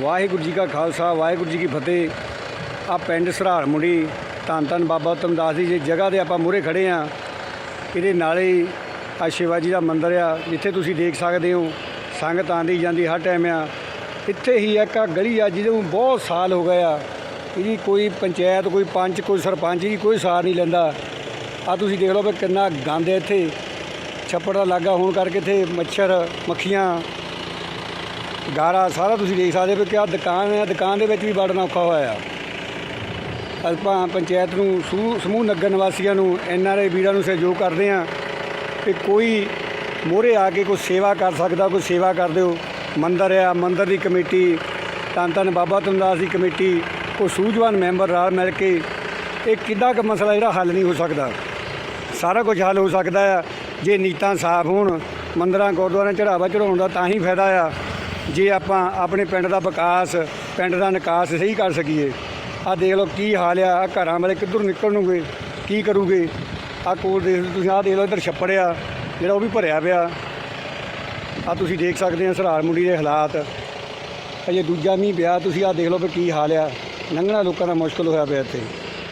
ਵਾਹਿਗੁਰੂ ਜੀ ਕਾ ਖਾਲਸਾ, ਵਾਹਿਗੁਰੂ ਜੀ ਕੀ ਫਤਿਹ। ਆ ਪਿੰਡ ਸਰਾਰ ਮੁੰਡੀ, ਧੰਨ ਧੰਨ ਬਾਬਾ ਤਮਦਾਸ ਦੀ ਜੇ ਜਗ੍ਹਾ ਤੇ ਆਪਾਂ ਮੂਹਰੇ ਖੜੇ ਆ ਇਹਦੇ ਨਾਲੇ ਹੀ ਆ ਸ਼ਿਵਾਜੀ ਦਾ ਮੰਦਿਰ ਆ, ਜਿੱਥੇ ਤੁਸੀਂ ਦੇਖ ਸਕਦੇ ਹੋ, ਸੰਗਤ ਆਂਦੀ ਜਾਂਦੀ ਹਰ ਟਾਈਮ ਆ। ਇੱਥੇ ਹੀ ਇੱਕ ਆ ਗਲੀ ਆ, ਜਿਹਦੇ ਨੂੰ ਬਹੁਤ ਸਾਲ ਹੋ ਗਏ ਆ। ਇਹਦੀ ਕੋਈ ਪੰਚਾਇਤ, ਕੋਈ ਪੰਚ, ਕੋਈ ਸਰਪੰਚ ਜੀ, ਕੋਈ ਸਾਰ ਨਹੀਂ ਲੈਂਦਾ। ਆ ਤੁਸੀਂ ਦੇਖ ਲਓ ਵੀ ਕਿੰਨਾ ਗੰਦ ਹੈ ਇੱਥੇ। ਛੱਪੜ ਦਾ ਲਾਗਾ ਹੋਣ ਕਰਕੇ ਇੱਥੇ ਮੱਛਰ, ਮੱਖੀਆਂ ਗਾਰਾ ਸਾਰਾ ਤੁਸੀਂ ਦੇਖ ਸਕਦੇ ਹੋ ਕਿ ਆਹ ਦੁਕਾਨ ਹੈ, ਦੁਕਾਨ ਦੇ ਵਿੱਚ ਵੀ ਵੜਨਾ ਔਖਾ ਹੋਇਆ। ਆ ਆਪਾਂ ਪੰਚਾਇਤ ਨੂੰ, ਸਮੂਹ ਨਗਰ ਨਿਵਾਸੀਆਂ ਨੂੰ, ਐੱਨ ਆਰ ਆਈ ਵੀਰਾਂ ਨੂੰ ਸਹਿਯੋਗ ਕਰਦੇ ਆ ਕਿ ਕੋਈ ਮੋਹਰੇ ਆ ਕੇ ਕੋਈ ਸੇਵਾ ਕਰ ਸਕਦਾ, ਕੋਈ ਸੇਵਾ ਕਰ ਦਿਓ ਮੰਦਰ ਆ, ਮੰਦਰ ਦੀ ਕਮੇਟੀ, ਧੰਨ ਧੰਨ ਬਾਬਾ ਤੁਮਦਾਸ ਦੀ ਕਮੇਟੀ, ਕੋਈ ਸੂਝਵਾਨ ਮੈਂਬਰ ਨਾਲ ਮਿਲ ਕੇ ਇਹ ਕਿੱਦਾਂ ਕੁ ਮਸਲਾ ਜਿਹੜਾ ਹੱਲ ਨਹੀਂ ਹੋ ਸਕਦਾ। ਸਾਰਾ ਕੁਝ ਹੱਲ ਹੋ ਸਕਦਾ ਆ। ਜੇ ਨੀਤਾਂ ਸਾਫ਼ ਹੋਣ, ਮੰਦਰਾਂ, ਗੁਰਦੁਆਰਿਆਂ ਚੜਾਵਾ ਚੜਾਉਣ ਦਾ ਤਾਂ ਹੀ ਫਾਇਦਾ ਆ। ਜੇ ਆਪਾਂ ਆਪਣੇ ਪਿੰਡ ਦਾ ਵਿਕਾਸ, ਪਿੰਡ ਦਾ ਨਿਕਾਸ ਸਹੀ ਕਰ ਸਕੀਏ ਆ ਦੇਖ ਲਓ ਕੀ ਹਾਲ ਆ, ਆਹ ਘਰਾਂ ਵਾਲੇ ਕਿੱਧਰ ਨਿਕਲਣਗੇ, ਕੀ ਕਰੂਗੇ? ਆ ਕੋਲ ਦੇਖ ਲਓ, ਤੁਸੀਂ ਆ ਦੇਖ ਲਓ ਇੱਧਰ ਛੱਪੜ ਆ, ਜਿਹੜਾ ਉਹ ਵੀ ਭਰਿਆ ਪਿਆ। ਆ ਤੁਸੀਂ ਦੇਖ ਸਕਦੇ ਆ ਸਰਾਰ ਮੁੰਡੀ ਦੇ ਹਾਲਾਤ। ਅਜੇ ਦੂਜਾ ਮੀਂਹ ਪਿਆ, ਤੁਸੀਂ ਆ ਦੇਖ ਲਓ ਵੀ ਕੀ ਹਾਲ ਆ। ਲੰਘਣਾ ਲੋਕਾਂ ਦਾ ਮੁਸ਼ਕਲ ਹੋਇਆ ਪਿਆ ਇੱਥੇ।